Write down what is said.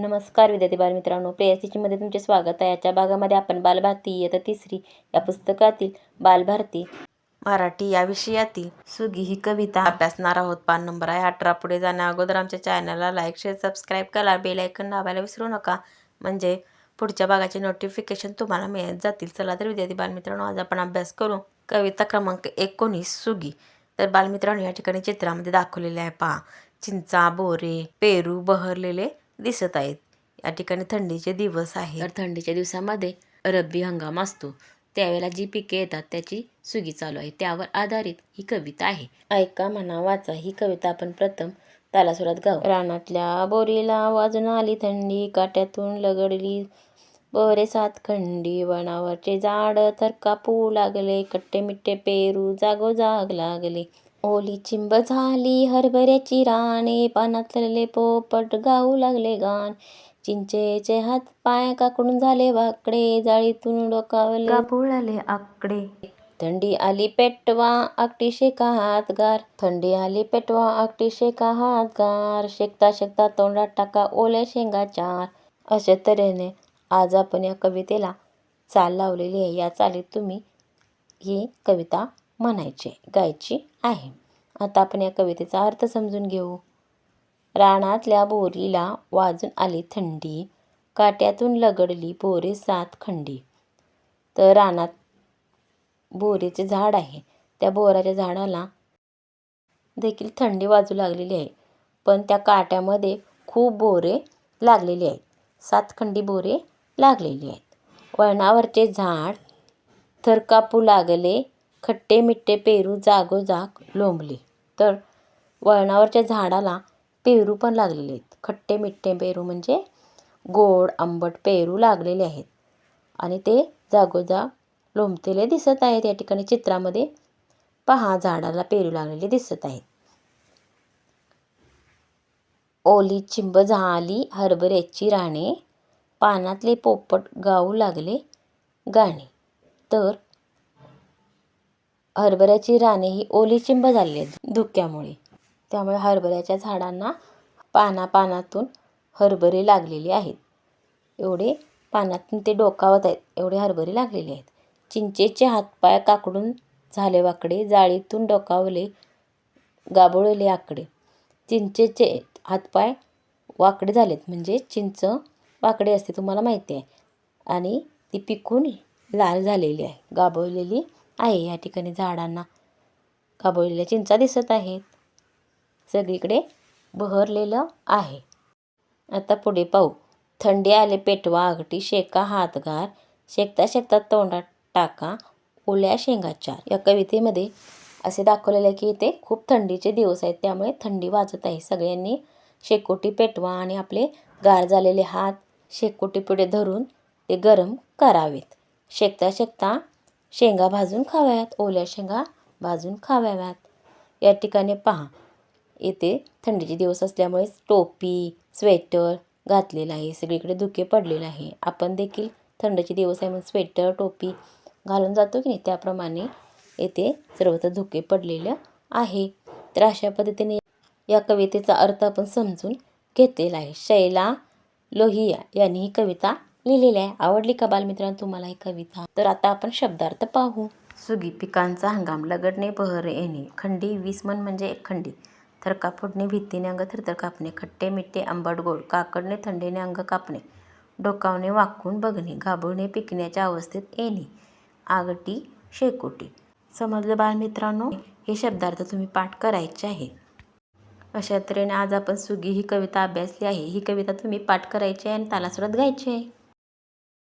नमस्कार विद्यार्थी बालमित्रांनो प्रेयसीचीमध्ये तुमचे स्वागत आहे. याच्या भागामध्ये आपण बालभारती इयत्ता तिसरी या पुस्तकातील बालभारती मराठी या विषयातील सुगी ही कविता अभ्यासणार आहोत. पान नंबर आहे अठरा. पुढे जाण्या अगोदर आमच्या चॅनलला लाईक शेअर सबस्क्राईब करा. बेलायकन दाबायला विसरू नका. म्हणजे पुढच्या भागाचे नोटिफिकेशन तुम्हाला मिळत जातील. चला तर विद्यार्थी बालमित्रांनो आज आपण अभ्यास करू कविता क्रमांक एकोणीस सुगी. तर बालमित्रांनो या ठिकाणी चित्रामध्ये दाखवलेले आहे पहा. चिंचा बोरे पेरू बहरलेले दिसत आहेत. या ठिकाणी थंडीचे दिवस आहे तर थंडीच्या दिवसामध्ये रब्बी हंगाम असतो. त्यावेळेला जी पिके येतात त्याची सुगी चालू आहे. त्यावर आधारित ही कविता आहे. ऐका म्हणा वाचा. ही कविता आपण प्रथम तालासुरात गाव रानातल्या बोरीला वाजून आली थंडी काट्यातून लगडली बोरे सात खंडी. वनावरचे झाड तर कापू लागले कट्टे मिट्टे पेरू जागो जाग लागले. ओली चिंब झाली हरभऱ्याची राणे पानातले पोपट गाऊ लागले गाण. चिंचेचे हात पाय काकडून झाले वाकडे जाळीतून डोकावले कापुळाले आकडे. थंडी आली पेटवा आकटी शेका हात गार. थंडी आली पेटवा आकटी शेका हात गार. शेकता शेकता तोंडात टाका ओल्या शेंगा चार. अशा तऱ्हेने आज आपण या कवितेला चाल लावलेली आहे. या चालीत तुम्ही ही कविता म्हणायची गायची आहे. आता आपण या कवितेचा अर्थ समजून घेऊ. रानातल्या बोरीला वाजून आली थंडी काट्यातून लगडली बोरे सात खंडी. तर रानात बोरीचे झाड आहे त्या बोराच्या झाडाला देखील थंडी वाजू लागलेली आहे. पण त्या काट्यामध्ये खूप बोरे लागलेले आहेत. सात खंडी बोरे लागलेली आहेत. वळणावरचे झाड थरकापू लागले खट्टे मिट्टे पेरू जागोजाग लोंबले. तर वळणावरच्या झाडाला पेरू पण लागलेले आहेत. खट्टे मिट्टे पेरू म्हणजे गोड आंबट पेरू लागलेले आहेत. आणि ते जागोजाग लोंबतेले दिसत आहेत. या ठिकाणी चित्रामध्ये पहा झाडाला पेरू लागलेले दिसत आहेत. ओली चिंब झाली हरभऱ्याची राणे पानातले पोपट गाऊ लागले गाणे. तर हरभऱ्याची राने ही ओली चिंब झालेली आहेत धुक्यामुळे. त्यामुळे हरभऱ्याच्या झाडांना पाना पानातून हरभरे लागलेली आहेत. एवढे पानातून ते डोकावत आहेत. एवढे हरभरे लागलेले आहेत. चिंचेचे हातपाय काकडून झाले वाकडे जाळीतून डोकावले गाबळले आकडे. चिंचेचे हातपाय वाकडे झालेत. म्हणजे चिंच वाकडे असते तुम्हाला माहिती आहे. आणि ती पिकून लाल झालेली आहे. गाबळलेली आहे या ठिकाणी झाडांना. काबळलेल्या चिंचा दिसत आहेत. सगळीकडे बहरलेलं आहे. आता पुढे पाहू. थंडी आले पेटवा आगटी शेका हातगार. शेकता शेकता तोंडात टाका ओल्या शेंगाच्या या कवितेमध्ये असे दाखवलेले आहे की इथे खूप थंडीचे दिवस आहेत. त्यामुळे थंडी वाजत आहे. सगळ्यांनी शेकोटी पेटवा आणि आपले गार झालेले हात शेकोटी पुढे धरून ते गरम करावेत. शेकता शेकता शेंगा भाजून खाव्यात ओल्या शेंगा भाजून खाव्याव्यात या ठिकाणी पहा येथे थंडीचे दिवस असल्यामुळे टोपी स्वेटर घातलेलं आहे. सगळीकडे धुके पडलेलं आहे. आपण देखील थंडीचे दिवस आहे म्हणून स्वेटर टोपी घालून जातो की नाही त्याप्रमाणे येथे सर्वत्र धुके पडलेलं आहे. तर अशा पद्धतीने या कवितेचा अर्थ आपण समजून घेतलेला आहे. शैला लोहिया यांनी ही कविता लिहिलेली आहे. आवडली का बालमित्रांनो तुम्हाला ही कविता? तर आता आपण शब्दार्थ पाहू. सुगी पिकांचा हंगाम लगडणे बहर येणे खंडी वीस मन म्हणजे एक खंडी. थरका फोडणे भीतीने अंग थरथर कापणे खट्टे मिट्टे आंबट गोड काकडणे थंडीने अंग कापणे. डोकावणे वाकून बघणे घाबरणे पिकण्याच्या अवस्थेत येणे. आगटी शेकोटी. समजलं बालमित्रांनो? हे शब्दार्थ तुम्ही पाठ करायचे आहे. अशा तऱ्हेने आज आपण सुगी ही कविता अभ्यासली आहे. ही कविता तुम्ही पाठ करायची आहे आणि तालासुरात गायची आहे.